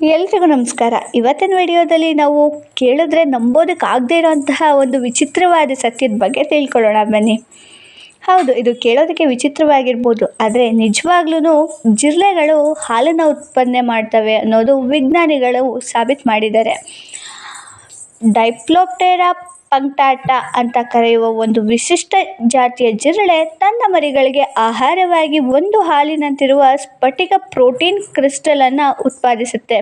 ಎಲ್ರಿಗೂ ನಮಸ್ಕಾರ. ಇವತ್ತಿನ ವಿಡಿಯೋದಲ್ಲಿ ನಾವು ಕೇಳಿದ್ರೆ ನಂಬೋದಕ್ಕಾಗದೇ ಇರೋಂತಹ ಒಂದು ವಿಚಿತ್ರವಾದ ಸತ್ಯದ ಬಗ್ಗೆ ತಿಳ್ಕೊಳ್ಳೋಣ ಬನ್ನಿ. ಹೌದು, ಇದು ಕೇಳೋದಕ್ಕೆ ವಿಚಿತ್ರವಾಗಿರ್ಬೋದು. ಆದರೆ ನಿಜವಾಗ್ಲೂ ಜಿರಳೆಗಳು ಹಾಲನ್ನು ಉತ್ಪನ್ನ ಮಾಡ್ತವೆ ಅನ್ನೋದು ವಿಜ್ಞಾನಿಗಳು ಸಾಬೀತು ಮಾಡಿದ್ದಾರೆ. ಡೈಪ್ಲೋಪ್ಟೆರಾ ಪಂಕ್ಟಾಟ ಅಂತ ಕರೆಯುವ ಒಂದು ವಿಶಿಷ್ಟ ಜಾತಿಯ ಜಿರಳೆ ತನ್ನ ಮರಿಗಳಿಗೆ ಆಹಾರವಾಗಿ ಒಂದು ಹಾಲಿನಂತಿರುವ ಸ್ಫಟಿಕ ಪ್ರೋಟೀನ್ ಕ್ರಿಸ್ಟಲನ್ನು ಉತ್ಪಾದಿಸುತ್ತೆ.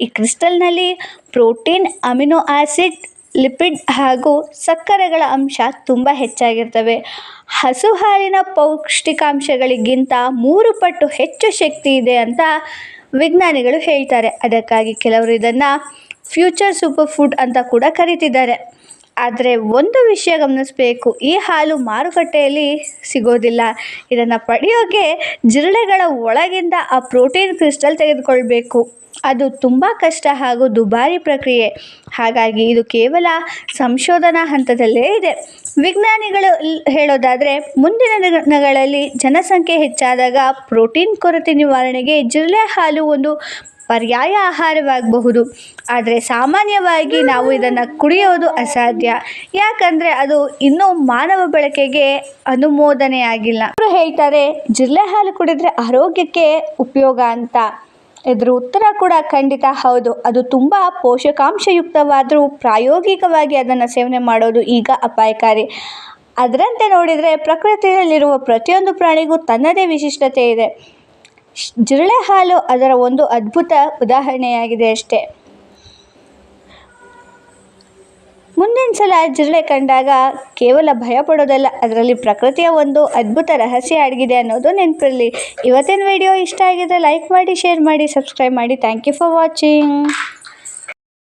ಈ ಕ್ರಿಸ್ಟಲ್ನಲ್ಲಿ ಪ್ರೋಟೀನ್, ಅಮಿನೋ ಆಸಿಡ್, ಲಿಪಿಡ್ ಹಾಗೂ ಸಕ್ಕರೆಗಳ ಅಂಶ ತುಂಬ ಹೆಚ್ಚಾಗಿರ್ತವೆ. ಹಸು ಹಾಲಿನ ಪೌಷ್ಟಿಕಾಂಶಗಳಿಗಿಂತ ಮೂರು ಪಟ್ಟು ಹೆಚ್ಚು ಶಕ್ತಿ ಇದೆ ಅಂತ ವಿಜ್ಞಾನಿಗಳು ಹೇಳ್ತಾರೆ. ಅದಕ್ಕಾಗಿ ಕೆಲವರು ಇದನ್ನು ಫ್ಯೂಚರ್ ಸೂಪರ್ ಫುಡ್ ಅಂತ ಕೂಡ ಕರೀತಿದ್ದಾರೆ. ಆದರೆ ಒಂದು ವಿಷಯ ಗಮನಿಸಬೇಕು, ಈ ಹಾಲು ಮಾರುಕಟ್ಟೆಯಲ್ಲಿ ಸಿಗೋದಿಲ್ಲ. ಇದನ್ನು ಪಡೆಯೋಕ್ಕೆ ಜಿರಳೆಗಳ ಒಳಗಿಂದ ಆ ಪ್ರೋಟೀನ್ ಕ್ರಿಸ್ಟಲ್ ತೆಗೆದುಕೊಳ್ಬೇಕು. ಅದು ತುಂಬ ಕಷ್ಟ ಹಾಗೂ ದುಬಾರಿ ಪ್ರಕ್ರಿಯೆ. ಹಾಗಾಗಿ ಇದು ಕೇವಲ ಸಂಶೋಧನಾ ಹಂತದಲ್ಲೇ ಇದೆ. ವಿಜ್ಞಾನಿಗಳು ಹೇಳೋದಾದರೆ, ಮುಂದಿನ ದಿನಗಳಲ್ಲಿ ಜನಸಂಖ್ಯೆ ಹೆಚ್ಚಾದಾಗ ಪ್ರೋಟೀನ್ ಕೊರತೆ ನಿವಾರಣೆಗೆ ಜಿರಳೆ ಹಾಲು ಒಂದು ಪರ್ಯಾಯ ಆಹಾರವಾಗಬಹುದು. ಆದರೆ ಸಾಮಾನ್ಯವಾಗಿ ನಾವು ಇದನ್ನು ಕುಡಿಯೋದು ಅಸಾಧ್ಯ. ಯಾಕಂದರೆ ಅದು ಇನ್ನೂ ಮಾನವ ಬಳಕೆಗೆ ಅನುಮೋದನೆಯಾಗಿಲ್ಲ. ಅವರು ಹೇಳ್ತಾರೆ ಜಿಲ್ಲೆ ಹಾಲು ಕುಡಿದ್ರೆ ಆರೋಗ್ಯಕ್ಕೆ ಉಪಯೋಗ ಅಂತ. ಇದ್ರ ಉತ್ತರ ಕೂಡ ಖಂಡಿತ ಹೌದು. ಅದು ತುಂಬ ಪೋಷಕಾಂಶಯುಕ್ತವಾದರೂ ಪ್ರಾಯೋಗಿಕವಾಗಿ ಅದನ್ನು ಸೇವನೆ ಮಾಡೋದು ಈಗ ಅಪಾಯಕಾರಿ. ಅದರಂತೆ ನೋಡಿದರೆ ಪ್ರಕೃತಿಯಲ್ಲಿರುವ ಪ್ರತಿಯೊಂದು ಪ್ರಾಣಿಗೂ ತನ್ನದೇ ವಿಶಿಷ್ಟತೆ ಇದೆ. ಜಿರಳೆ ಹಾಲು ಅದರ ಒಂದು ಅದ್ಭುತ ಉದಾಹರಣೆಯಾಗಿದೆ ಅಷ್ಟೇ. ಮುಂದಿನ ಸಲ ಜಿರಳೆ ಕಂಡಾಗ ಕೇವಲ ಭಯ ಪಡೋದಲ್ಲ, ಅದರಲ್ಲಿ ಪ್ರಕೃತಿಯ ಒಂದು ಅದ್ಭುತ ರಹಸ್ಯ ಅಡಗಿದೆ ಅನ್ನೋದು ನೆನಪಿರಲಿ. ಇವತ್ತಿನ ವಿಡಿಯೋ ಇಷ್ಟ ಆಗಿದ್ರೆ ಲೈಕ್ ಮಾಡಿ ಶೇರ್ ಮಾಡಿ ಸಬ್ಸ್ಕ್ರೈಬ್ ಮಾಡಿ. Thank you for watching